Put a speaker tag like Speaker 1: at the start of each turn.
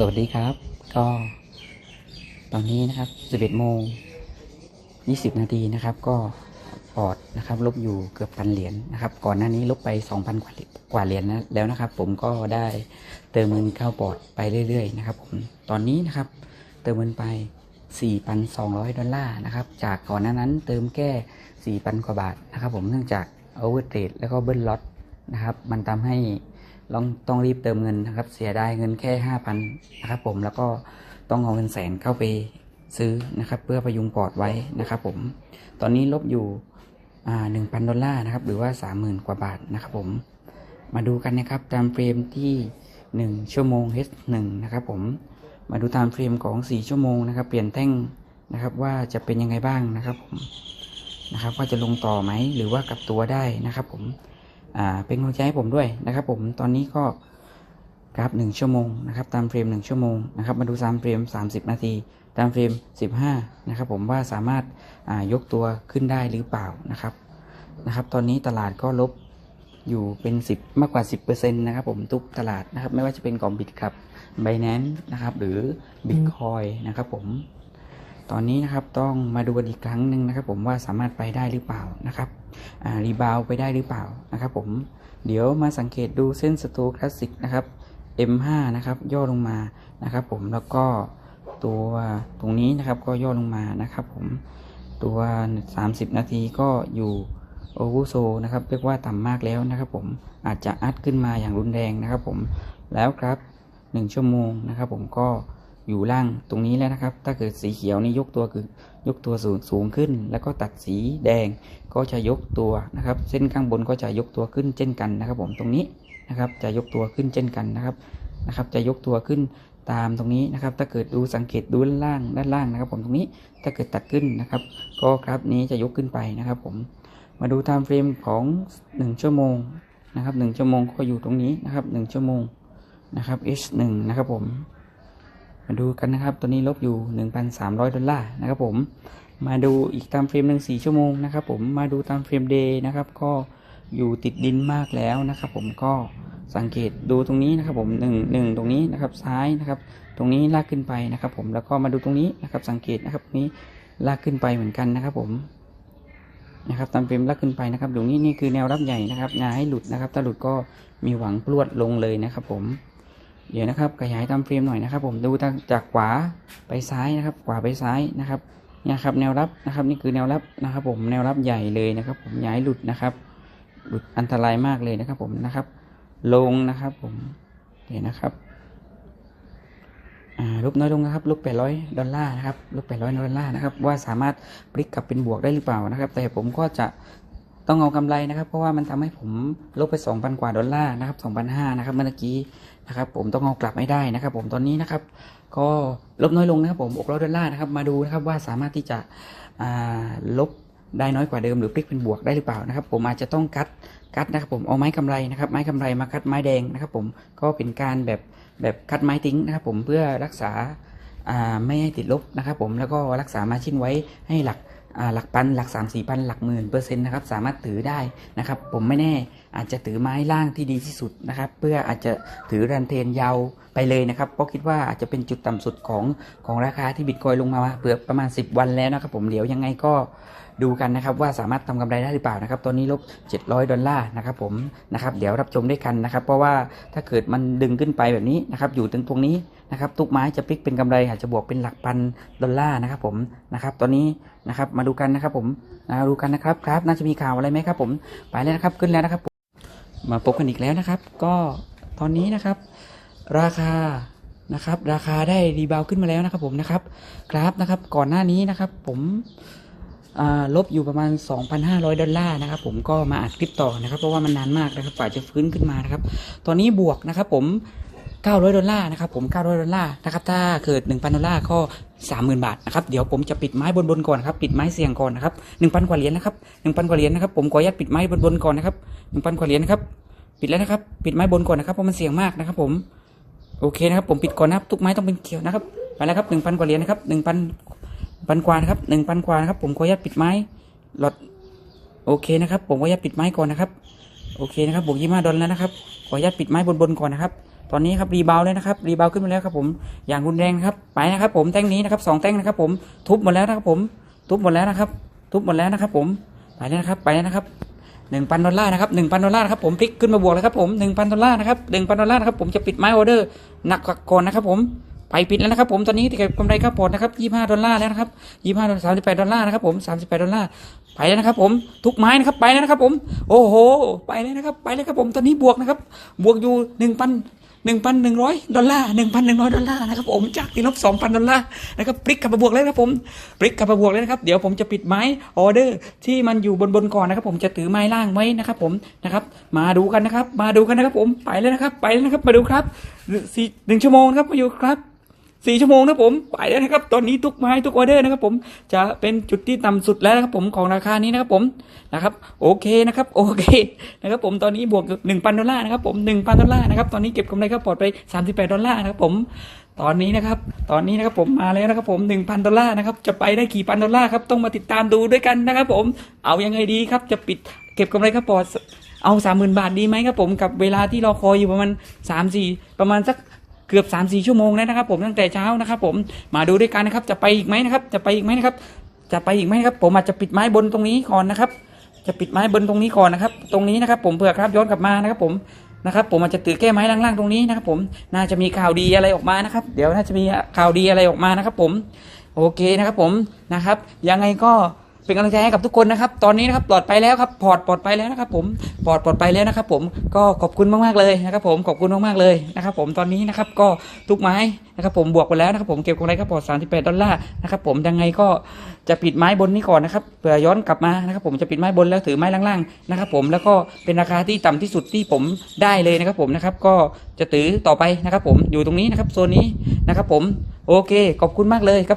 Speaker 1: สวัสดีครับ ก็ตอนนี้นะครับ 11โมง 20 นาทีนะครับ ก็ปอดนะครับ ลบอยู่เกือบพันเหรียญนะครับ ก่อนหน้านี้ลบไป 2,000 กว่าเหรียญกว่าเหรียญนะแล้วนะครับ ผมก็ได้เติมเงินเข้าปอดไปเรื่อย ๆ นะครับ ผมตอนนี้นะครับ เติมเงินไป 4,200 ดอลลาร์นะครับ จากก่อนหน้านั้นเติมแค่ 4,000 กว่าบาทนะครับ ผมเนื่องจากโอเวอร์เทรดแล้วก็เบิ้ลล็อตนะครับ มันทำให้ ลองต้องรีบเติมเงินนะครับ เสียดายเงินแค่ห้าพันนะครับผมแล้วก็ต้องเอาเงินแสนเข้าไปซื้อนะครับ เพื่อประยุงปอดไว้นะครับผมตอนนี้ลบอยู่หนึ่งพันดอลลาร์นะครับ หรือว่าสามหมื่นกว่าบาทนะครับผมมาดูกันนะครับตามเฟรมที่หนึ่งชั่วโมง H1 นะครับผมมาดูตามเฟรมของสี่ชั่วโมงนะครับ เปลี่ยนแท่งนะครับว่าจะเป็นยังไงบ้างนะครับผมนะครับว่าจะลงต่อไหมหรือว่ากลับตัวได้นะครับผม เป็นกำลังใจให้ผมด้วยนะครับ ผมตอนนี้ก็กราฟหนึ่งชั่วโมงนะครับ ตามเฟรมหนึ่งชั่วโมงนะครับ มาดูตามเฟรม 30 นาที ตามเฟรม 15 นะครับ ผมว่าสามารถายกตัวขึ้นได้หรือเปล่านะครับนะครับ ตอนนี้ตลาดก็ลบอยู่เป็น 10 มากกว่า 10%นะครับ ผมทุกตลาดนะครับ ไม่ว่าจะเป็นกองบิตครับ b บ n a n c e นะครับ หรือ Bitcoin นะครับ ผม ตอนนี้นะครับต้องมาดูกันอีกครั้งหนึ่งนะครับ ผมว่าสามารถไปได้หรือเปล่านะครับรีบาวไปได้หรือเปล่านะครับ ผมเดี๋ยวมาสังเกตดูเส้นสโตคลาสสิกนะครับ M5 นะครับย่อลงมานะครับ ผมแล้วก็ตัวตรงนี้นะครับก็ย่อลงมานะครับ ผมตัว 30 นาทีก็อยู่โอเวอร์โซนะครับเรียกว่าต่ำมากแล้วนะครับ ผมอาจจะอัดขึ้นมาอย่างรุนแรงนะครับ ผมแล้วครับ 1 ชั่วโมงนะครับ ผมก็ อยู่ล่างตรงนี้แล้วนะครับ ถ้าเกิดสีเขียวนี่ยกตัวคือยกตัวสูงสูงขึ้น แล้วก็ตัดสีแดงก็จะยกตัวนะครับ เส้นข้างบนก็จะยกตัวขึ้นเช่นกันนะครับ ผมตรงนี้นะครับ จะยกตัวขึ้นเช่นกันนะครับนะครับ จะยกตัวขึ้นตามตรงนี้นะครับ ถ้าเกิดดูสังเกตดูด้านล่างด้านล่างนะครับ ผมตรงนี้ถ้าเกิดตัดขึ้นนะครับ ก็กราฟนี้จะยกขึ้นไปนะครับ ผมมาดูไทม์เฟรมของ 1 ชั่วโมงนะครับ 1 ชั่วโมงก็อยู่ตรงนี้นะครับ 1 ชั่วโมงนะครับ H1 นะครับผม มาดูกันนะครับ ตัวนี้ลบอยู่ 1,300 ดอลลาร์นะครับผม มาดูอีกตามเฟรมหนึ่ง4ชั่วโมงนะครับผม มาดูตามเฟรมเดย์นะครับ ก็อยู่ติดดินมากแล้วนะครับผม ก็สังเกตดูตรงนี้นะครับผมหนึ่งหนึ่งตรงนี้นะครับซ้ายนะครับ ตรงนี้ลากขึ้นไปนะครับผม แล้วก็มาดูตรงนี้นะครับ สังเกตนะครับนี้ลากขึ้นไปเหมือนกันนะครับผม นะครับตามเฟรมลากขึ้นไปนะครับตรงนี้นี่คือแนวรับใหญ่นะครับอย่าให้หลุดนะครับ ถ้าหลุดก็มีหวังพรวดลงเลยนะครับผม เดี๋ยวนะครับขยายตามเฟรมหน่อยนะครับ ผมดูจากขวาไปซ้ายนะครับ ขวาไปซ้ายนะครับเนี่ยครับแนวรับนะครับ นี่คือแนวรับนะครับ ผมแนวรับใหญ่เลยนะครับ ผมย้ายหลุดนะครับ หลุดอันตรายมากเลยนะครับ ผมนะครับ ลงนะครับ ผมเดี๋ยวนะครับอ่าลบน้อยลงนะครับลบ800 ดอลลาร์นะครับลบ800 ดอลลาร์นะครับว่าสามารถพลิกกลับเป็นบวกได้หรือเปล่านะครับ แต่ผมก็จะ ต้องเอากำไรนะครับ เพราะว่ามันทำให้ผมลบไป 2,000 กว่าดอลลาร์นะครับ2,500นะครับเมื่อกี้นะครับ ผมต้องเอากลับไม่ได้นะครับ ผมตอนนี้นะครับ ก็ลบน้อยลงนะครับ ผม600ดอลลาร์นะครับมาดูนะครับว่าสามารถที่จะลบได้น้อยกว่าเดิมหรือพลิกเป็นบวกได้หรือเปล่านะครับ ผมอาจจะต้องกัดกัดนะครับผมเอาไม้กำไรนะครับ ไม้กำไรมาคัดไม้แดงนะครับ ผมก็เป็นการแบบแบบคัดไม้ทิ้งนะครับ ผมเพื่อรักษาไม่ให้ติดลบนะครับ ผมแล้วก็รักษามาชิ้นไว้ให้หลัก หลักพันหลักสามสี่พันหลักหมื่นเปอร์เซ็นต์นะครับสามารถถือได้นะครับ ผมไม่แน่อาจจะถือไม้ล่างที่ดีที่สุดนะครับ เพื่ออาจจะถือรันเทนยาวไปเลยนะครับเพราะคิดว่าอาจจะเป็นจุดต่ำสุดของของราคาที่บิตคอยลงมาเกือบประมาณ 10 วันแล้วนะครับผมเดี๋ยวยังไงก็ดูกันนะครับว่าสามารถทำกำไรได้หรือเปล่านะครับตอนนี้ลบ 700 ดอลลาร์นะครับผมนะครับเดี๋ยวรับชมด้วยกันนะครับ เพราะว่าถ้าเกิดมันดึงขึ้นไปแบบนี้นะครับอยู่ตรงตรงนี้นะครับทุกไม้จะพลิกเป็นกำไรอาจจะบวกเป็นหลักพันดอลลาร์นะครับผมนะครับตอนนี้นะครับมาดูกันนะครับผมมาดูกันนะครับครับน่าจะมีข่าวอะไรไหมครับผมไปแล้วนะครับขึ้นแล้วนะครับ มาพบกันอีกแล้วนะครับ ก็ตอนนี้นะครับ ราคานะครับ ราคาได้รีบาวขึ้นมาแล้วนะครับ ผมนะครับกราฟนะครับ ก่อนหน้านี้นะครับ ผมลบอยู่ประมาณ 2,500 ดอลลาร์นะครับ ผมก็มาอัดคลิปต่อนะครับ เพราะว่ามันนานมากนะครับกว่าจะฟื้นขึ้นมานะครับ ตอนนี้บวกนะครับ ผม 900 ดอลลาร์นะครับผม 900 ดอลลาร์นะครับถ้าเกิด 1,000 ดอลลาร์ก็30,000 บาทนะครับเดี๋ยวผมจะปิดไม้บนๆก่อนครับปิดไม้เสี่ยงก่อนนะครับ1,000 กว่าเหรียญนะครับ1,000 กว่าเหรียญนะครับผมขออนุญาตปิดไม้บนๆก่อนนะครับ1,000 กว่าเหรียญนะครับปิดแล้วนะครับปิดไม้บนก่อนนะครับเพราะมันเสี่ยงมากนะครับผมโอเคนะครับผมปิดก่อนนะครับทุกไม้ต้องเป็นเขียวนะครับไปแล้วครับ1,000 กว่าเหรียญนะครับ1,000พันกว่านะครับ1,000 กว่านะครับผมขออนุญาตปิดไม้หลอดโอเคนะครับผมขออนุญาตปิดไม้ก่อนนะครับโอเคนะครับบวกยี่ห้าดอลลาร์นะครับขออนุญาตปิดไม้บนๆก่อนนะครับ ตอนนี้ครับรีบาวเลยนะครับรีบาวขึ้นมาแล้วครับผมอย่างรุนแรงครับไปนะครับ ผมแท่งนี้นะครับสองแท่งนะครับ ผมทุบหมดแล้วนะครับ ผมทุบหมดแล้วนะครับ ทุบหมดแล้วนะครับ ผมไปแล้วนะครับไปแล้วนะครับหนึ่งพันดอลลาร์นะครับหนึ่งพันดอลลาร์นะครับผมพลิกขึ้นมาบวกเลยครับผมหนึ่งพันดอลลาร์นะครับหนึ่งพันดอลลาร์นะครับผมจะปิดไม้ออเดอร์หนักกว่าก่อนนะครับ ผมไปปิดแล้วนะครับผมตอนนี้เก็บกำไรครับพอร์ตนะครับยี่ห้าดอลลาร์แล้วนะครับยี่ห้าสามสิบแปดดอลลาร์นะครับผมสามสิบแปดดอลลาร์ไปแล้วนะครับ ผมทุกไม้นะครับไปแล้วนะครับ ผม โอ้โห ไปเลยนะครับ ไปเลยครับผมตอนนี้บวกนะครับ บวกอยู่หนึ่งพัน หนึ่งพันหนึ่งร้อยดอลลาร์หนึ่งพันหนึ่งร้อยดอลลาร์นะครับผมจากที่ลบสองพันดอลลาร์นะครับพลิกกลับมาบวกเลยนะครับผมพลิกกลับมาบวกเลยนะครับเดี๋ยวผมจะปิดไม้ออเดอร์ที่มันอยู่บนบนก่อนนะครับ ผมจะถือไม้ล่างไว้นะครับ ผมนะครับ มาดูกันนะครับ มาดูกันนะครับ ผมไปเลยนะครับ ไปเลยนะครับมาดูครับสี่หนึ่งชั่วโมงครับมาอยู่ครับ สี่ชั่วโมงนะผมไปแล้วนะครับ ตอนนี้ทุกไม้ทุกออเดอร์นะครับผมจะเป็นจุดที่ต่ำสุดแล้วนะครับผมของราคานี้นะครับผมนะครับโอเคนะครับโอเคนะครับผมตอนนี้บวกหนึ่งพันดอลลาร์นะครับผมหนึ่งพันดอลลาร์นะครับตอนนี้เก็บกำไรครับปลอดไปสามสิบแปดดอลลาร์นะครับผมตอนนี้นะครับ ตอนนี้นะครับผมมาแล้วนะครับผมหนึ่งพันดอลลาร์นะครับ จะไปได้กี่พันดอลลาร์ครับ ต้องมาติดตามดูด้วยกันนะครับผม เอายังไงดีครับ จะปิดเก็บกำไรครับปลอดเอาสามหมื่นบาทดีไหมครับผม กับเวลาที่รอคอยอยู่ประมาณสามสี่ประมาณสัก เกือบ3าสี่ชั่วโมงแล้วนะครับ ผมตั้งแต่เช้านะครับผมมาดูด้วยกันนะครับจะไปอีกไหมนะครับ จะไปอีกไหมนะครับ จะไปอีกไหมครับ ผมอาจจะปิดไม้บนตรงนี้ก่อนนะครับ จะปิดไม้บนตรงนี้ก่อนนะครับ ตรงนี้นะครับผมเผื่อครับย้อนกลับมานะครับ ผมนะครับ ผมอาจจะตือแก้ไม้ล่างๆตรงนี้นะครับ ผมน่าจะมีข่าวดีอะไรออกมานะครับ เดี๋ยวน่าจะมีข่าวดีอะไรออกมานะครับ ผมโอเคนะครับผมนะครับ ยังไงก็ เป็นกำลังใจให้กับทุกคนนะครับ ตอนนี้นะครับปลอดไปแล้วครับ พอร์ตปลอดไปแล้วนะครับ ผมปลอดปลอดไปแล้วนะครับ ผมก็ขอบคุณมากๆเลยนะครับ ผมขอบคุณมากๆเลยนะครับ ผมตอนนี้นะครับก็ทุกไม้นะครับ ผมบวกไปแล้วนะครับ ผมเก็บกำไรครับพอร์ต38ดอลลาร์นะครับ ผมยังไงก็จะปิดไม้บนนี้ก่อนนะครับเผื่อย้อนกลับมานะครับ ผมจะปิดไม้บนแล้วถือไม้ล่างๆนะครับ ผมแล้วก็เป็นราคาที่ต่ำที่สุดที่ผมได้เลยนะครับ ผมนะครับก็จะถือต่อไปนะครับ ผมอยู่ตรงนี้นะครับโซนนี้นะครับ ผมโอเค ขอบคุณมากเลยครับ